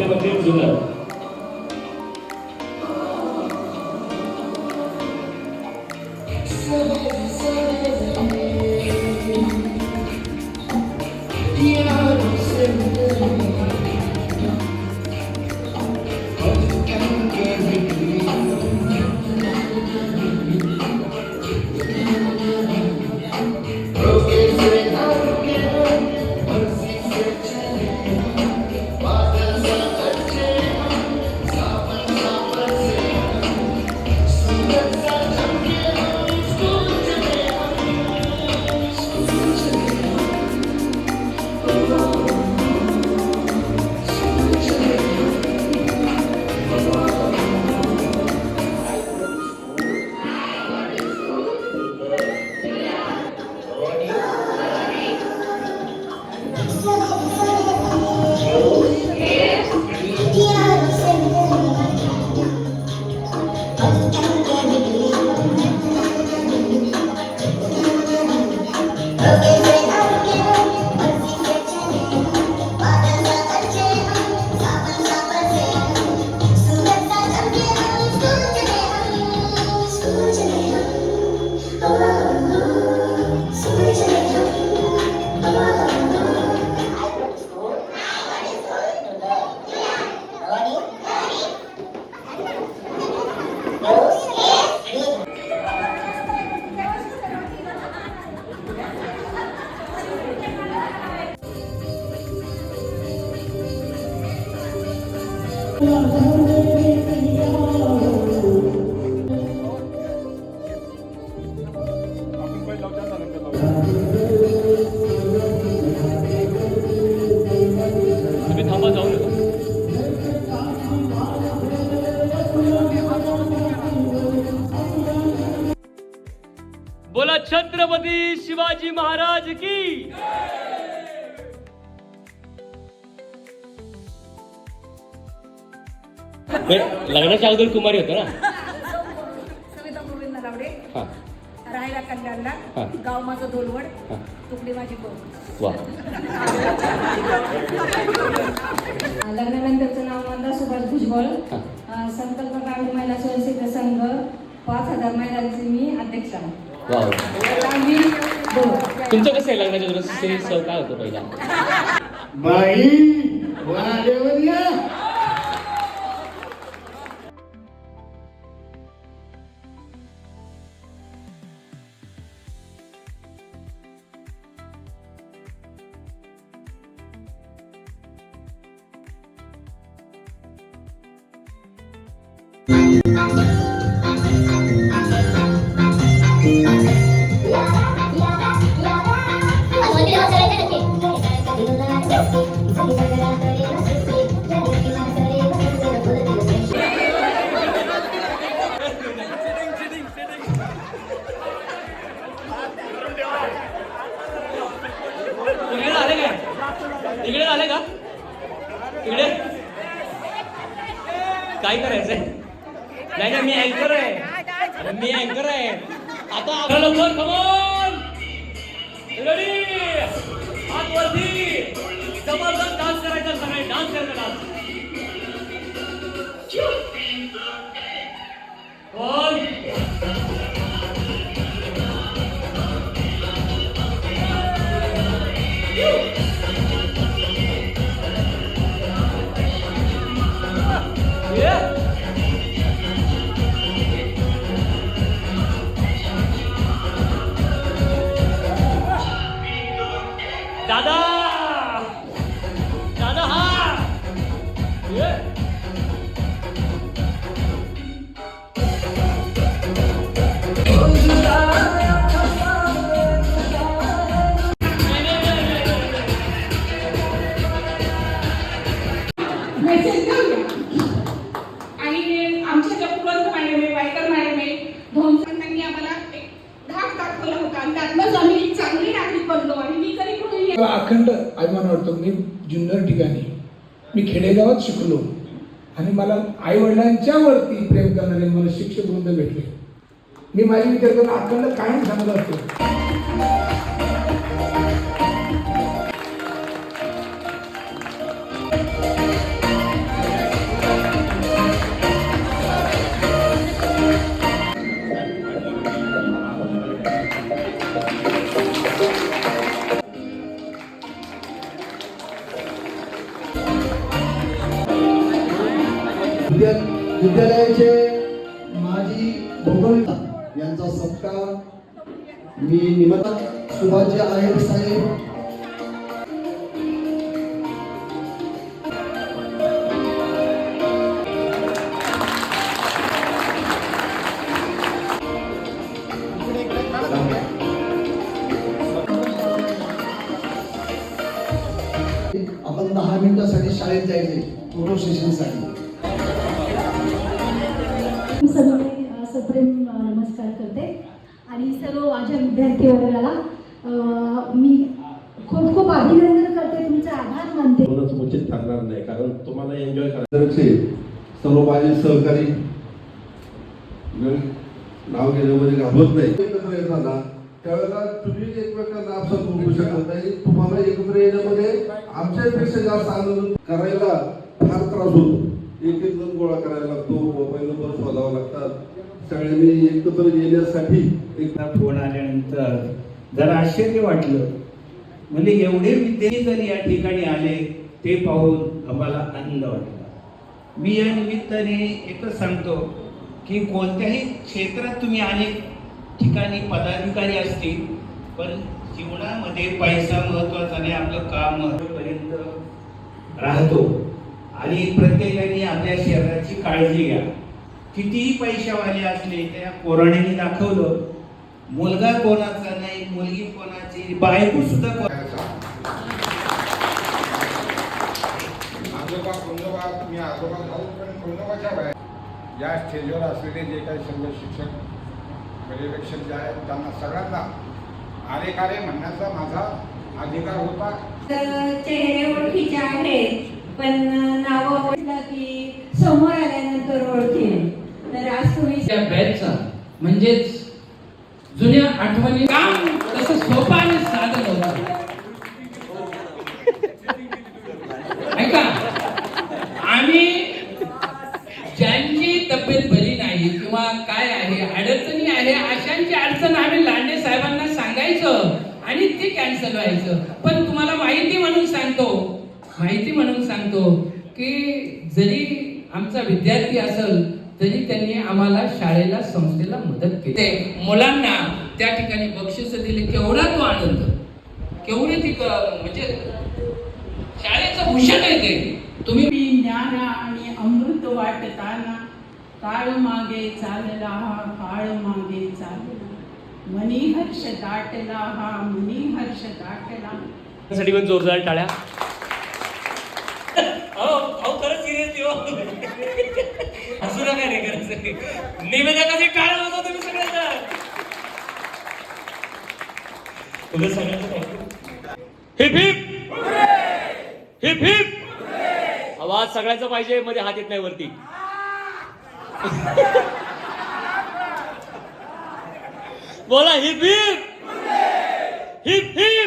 daquela criatura. Shivaji Maharaj की। हे लग्नाच्या अगोदर कुमारी होतं ना? सविता गोविंद नलावडे हा. राहायला कल्याणला. हा. गाव माझं दोलवड हा. तुकडी माझी वा. लग्नानंतरचं नाव मंदा सुभाष भुजबळ. हा. अं, संकल्प ग्रामीण महिला स्वयंसेवी संघ. पाच हजार महिलांचे मी अध्यक्ष आहे. वा. आम्ही दोन. तुमचं कसं आहे लग्नाच्या अगोदर सव काय होतं पहिला बाई वाड्यावर या इकडे आले काय? इकडे आले का? तिकडे काय करायचंय? नाही ना मी अँकर आहे. मी अँकर आहे. आता आपल्या लवकर रेडी हात वरती. जबरदस्त डान्स करायचा सगळे डान्स करायचा डान्स अखंड अभिमान वाटतो. मी जुन्नर ठिकाणी मी खेडेगावात शिकलो. आणि मला आई वडिलांच्या वरती प्रेम करणारे मला शिक्षक वृंद भेटले. मी माझी विद्यार्थ्यांना अखंड कायम सांगत असतो. विद्यालयाचे माजी भूगोल यांचा सत्कार मी निमंत्रण सुभाषजी आहेर साहेब. आपण दहा मिनिटासाठी शाळेत जायचे फोटो सेशनसाठी आणि सर्व माझ्या विद्यार्थी वर्गाला मी खूप खूप अभिनंदन करते तुमचे आभार मानते. कोणच उचित ठरणार नाही कारण तुम्हाला एन्जॉय करायचे सर्व माझे सहकारी नाव घेण्यामध्ये घाबरत नाही. एकत्र येताना त्यावेळेला तुम्ही एकमेकांना आपसात बोलू शकत नाही. तुम्हाला एकत्र येण्यामध्ये आमच्यापेक्षा जास्त आनंद करायला फार त्रास होतो. एक एक जण गोळा करायला लागतो मोबाईल नंबर शोधावा लागतात. सगळ्यांनी एकत्र येण्यासाठी एकदा फोन आल्यानंतर जरा आश्चर्य वाटलं. म्हणजे एवढे विद्यार्थी जर या ठिकाणी आले ते पाहून आम्हाला आनंद वाटला. मी या निमित्ताने एकच सांगतो की कोणत्याही क्षेत्रात तुम्ही अनेक ठिकाणी पदाधिकारी असतील पण जीवनामध्ये पैसा महत्त्वाचा नाही आपलं काम महत्वपर्यंत राहतो. आणि प्रत्येकाने आपल्या शरीराची काळजी घ्या. कितीही पैशावाले असले त्या कोरोनाने दाखवलं मुलगा कोणाचा नाही मुलगी कोणाची बायको सुद्धा कोणाचा आजोबा कुंजोबा मी आजोबा भाऊ पण कुंजोबाच्या बाहेर या स्टेजवर असलेले जे काही सर्व शिक्षक पर्यवेक्षक जे आहेत त्यांना सगळ्यांना आरे कारे म्हणण्याचा माझा अधिकार होता. चेहरे ओळखीचे आहेत पण नाव ओळखलं की समोर आल्यानंतर ओळखी तर आज तुम्ही त्या बॅचचा म्हणजेच आठवणी काम तसं सोपं आणि साधं ऐका आम्ही ज्यांची तब्येत बरी नाही किंवा काय आहे अडचणी आहे अशांची अडचण आम्ही लांडे साहेबांना सांगायचं आणि ते कॅन्सल व्हायचं. पण तुम्हाला माहिती म्हणून सांगतो माहिती म्हणून सांगतो की जरी आमचा विद्यार्थी असेल तरी त्यांनी आम्हाला शाळेला संस्थेला मदत केली. मुलांना त्या ठिकाणी बक्षीस दिले केवढा तो आनंद. केवढी ती क- म्हणजे शाळेचं भूषण आहे ते. तुम्ही मी ज्ञान आणि अमृत वाटताना काळ मागे चालला हा काळ मागे चालला. मनी हर्ष दाटला हा मनी हर्ष दाटला साठी पण जोरदार टाळ्या. अहो अहो खरंच हो. हसू नका रे खरंच. निवेदकाचे टाळ्या होता तुम्ही. तुझ्या सगळ्यांचं हिप हिप. Heap heap. आवाज सगळ्यांचा पाहिजे मध्ये हात येत नाही वरती. बोला हिप हिप. Heap heap.